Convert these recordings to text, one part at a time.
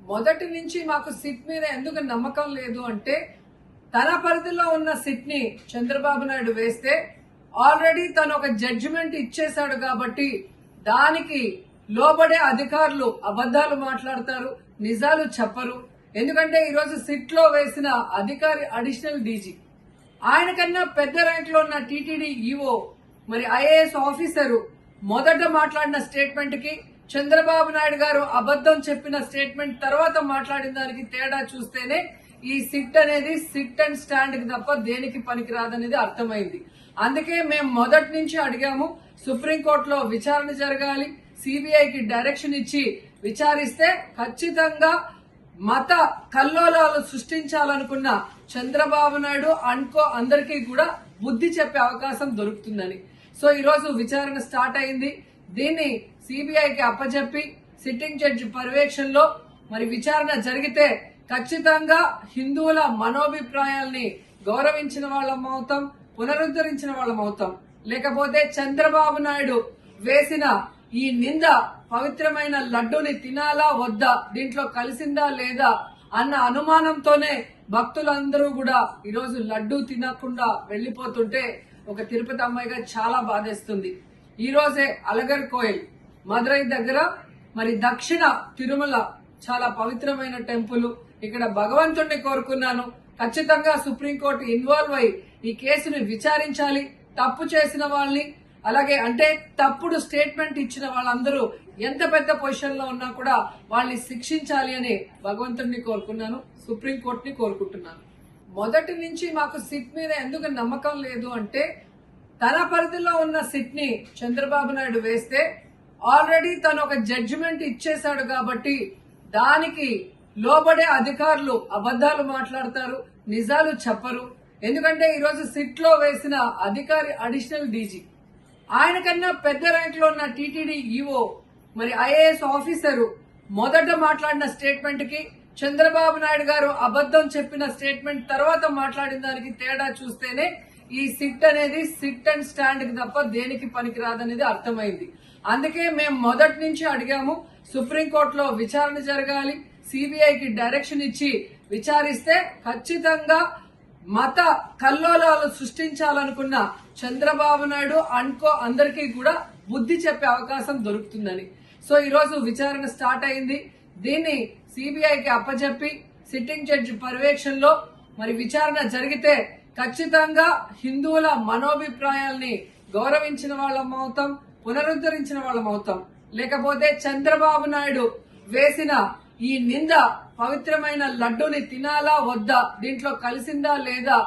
మొదటి నుంచి మాకు సిట్ మీద ఎందుకు నమ్మకం లేదు అంటే తన పరిధిలో ఉన్న సిట్ని చంద్రబాబు నాయుడు వేస్తే ఆల్రెడీ తను ఒక జడ్జిమెంట్ ఇచ్చేశాడు కాబట్టి దానికి లోబడే అధికారులు అబద్ధాలు మాట్లాడతారు నిజాలు చెప్పరు. ఎందుకంటే ఈరోజు సిట్లో వేసిన అధికారి అడిషనల్ డీజీ. ఆయన కన్నా పెద్ద ర్యాంక్లో ఉన్న టీటీడీ ఈఓ మరి ఐఏఎస్ ఆఫీసరు మొదట మాట్లాడిన స్టేట్మెంట్కి చంద్రబాబు నాయుడు గారు అబద్ధం చెప్పిన స్టేట్మెంట్ తర్వాత మాట్లాడిన దానికి తేడా చూస్తేనే ఈ సిట్ అనేది సిట్ అండ్ స్టాండ్కి తప్ప దేనికి పనికిరాదనేది అర్థమైంది. అందుకే మేము మొదటి నుంచి అడిగాము సుప్రీంకోర్టులో విచారణ జరగాలి సిబిఐకి డైరెక్షన్ ఇచ్చి విచారిస్తే ఖచ్చితంగా మత కల్లోలాలు సృష్టించాలనుకున్న చంద్రబాబు నాయుడు అనుకో అందరికీ కూడా బుద్ధి చెప్పే అవకాశం దొరుకుతుందని. సో ఈరోజు విచారణ స్టార్ట్ అయింది. దీన్ని సిబిఐకి అప్పచెప్పి సిట్టింగ్ జడ్జి పర్యవేక్షణలో మరి విచారణ జరిగితే ఖచ్చితంగా హిందువుల మనోభిప్రాయాల్ని గౌరవించిన వాళ్ళం అవుతాం పునరుద్ధరించిన వాళ్ళం అవుతాం. లేకపోతే చంద్రబాబు నాయుడు వేసిన ఈ నింద పవిత్రమైన లడ్డూని తినాలా వద్దా దీంట్లో కలిసిందా లేదా అన్న అనుమానంతోనే భక్తులందరూ కూడా ఈరోజు లడ్డూ తినకుండా వెళ్ళిపోతుంటే ఒక తిరుపతి అమ్మాయిగా చాలా బాధేస్తుంది. ఈ రోజే అలగర్ కోయిల్ మదురై దగ్గర మరి దక్షిణ తిరుమల చాలా పవిత్రమైన టెంపుల్. ఇక్కడ భగవంతుణ్ణి కోరుకున్నాను. ఖచ్చితంగా సుప్రీంకోర్టు ఇన్వాల్వ్ అయి ఈ కేసుని విచారించాలి. తప్పు చేసిన వాళ్ళని అలాగే అంటే తప్పుడు స్టేట్మెంట్ ఇచ్చిన వాళ్ళందరూ ఎంత పెద్ద పొజిషన్లో ఉన్నా కూడా వాళ్ళని శిక్షించాలి అని భగవంతుడిని కోరుకున్నాను సుప్రీంకోర్టుని కోరుకుంటున్నాను. మొదటి నుంచి మాకు సిట్ మీద ఎందుకు నమ్మకం లేదు అంటే తన పరిధిలో ఉన్న సిట్ని చంద్రబాబు నాయుడు వేస్తే ఆల్రెడీ తను ఒక జడ్జిమెంట్ ఇచ్చేశాడు కాబట్టి దానికి లోబడే అధికారులు అబద్ధాలు మాట్లాడతారు నిజాలు చెప్పరు. ఎందుకంటే ఈరోజు సిట్లో వేసిన అధికారి అడిషనల్ డీజీ ఆయన కన్నా పెద్ద ర్యాంక్లో ఉన్న టీటీడీ ఈఓ మరి ఐఏఎస్ ఆఫీసరు మొదట మాట్లాడిన స్టేట్మెంట్కి చంద్రబాబు నాయుడు గారు అబద్ధం చెప్పిన స్టేట్మెంట్ తర్వాత మాట్లాడిన దానికి తేడా చూస్తేనే ఈ సిట్ అనేది సిట్ అండ్ స్టాండ్కి తప్ప దేనికి పనికిరాదనేది అర్థమైంది. అందుకే మేము మొదటి నుంచి అడిగాము సుప్రీంకోర్టులో విచారణ జరగాలి సిబిఐకి డైరెక్షన్ ఇచ్చి విచారిస్తే ఖచ్చితంగా మత కల్లోలాలు సృష్టించాలనుకున్న చంద్రబాబు నాయుడు అనుకో అందరికీ కూడా బుద్ధి చెప్పే అవకాశం దొరుకుతుందని. సో ఈరోజు విచారణ స్టార్ట్ అయింది. దీన్ని సిబిఐకి అప్పచెప్పి సిట్టింగ్ జడ్జి పర్యవేక్షణలో మరి విచారణ జరిగితే ఖచ్చితంగా హిందువుల మనోభిప్రాయాల్ని గౌరవించిన వాళ్ళం అవుతాం. పునరుద్ధరించిన వాళ్ళం అవుతాం లేకపోతే చంద్రబాబు నాయుడు వేసిన ఈ నింద పవిత్రమైన లడ్డూని తినాలా వద్దా దీంట్లో కలిసిందా లేదా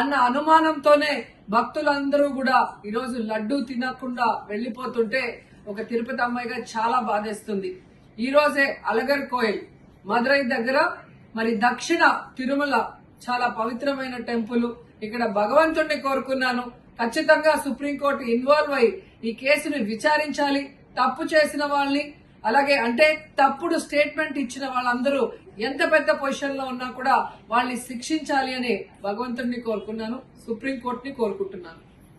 అన్న అనుమానంతోనే భక్తులందరూ కూడా ఈరోజు లడ్డూ తినకుండా వెళ్ళిపోతుంటే ఒక తిరుపతి అమ్మాయిగా చాలా బాధేస్తుంది. ఈ రోజే అలగర్ కోయిల్ మదురై దగ్గర మరి దక్షిణ తిరుమల చాలా పవిత్రమైన టెంపుల్. ఇక్కడ భగవంతుణ్ణి కోరుకున్నాను. ఖచ్చితంగా సుప్రీంకోర్టు ఇన్వాల్వ్ అయి ఈ కేసుని విచారించాలి తప్పు చేసిన వాళ్ళని అలాగే అంటే తప్పుడు స్టేట్మెంట్ ఇచ్చిన వాళ్ళందరూ ఎంత పెద్ద పొజిషన్లో ఉన్నా కూడా వాళ్ళని శిక్షించాలి అని భగవంతుడిని కోరుకున్నాను సుప్రీంకోర్టుని కోరుకుంటున్నాను.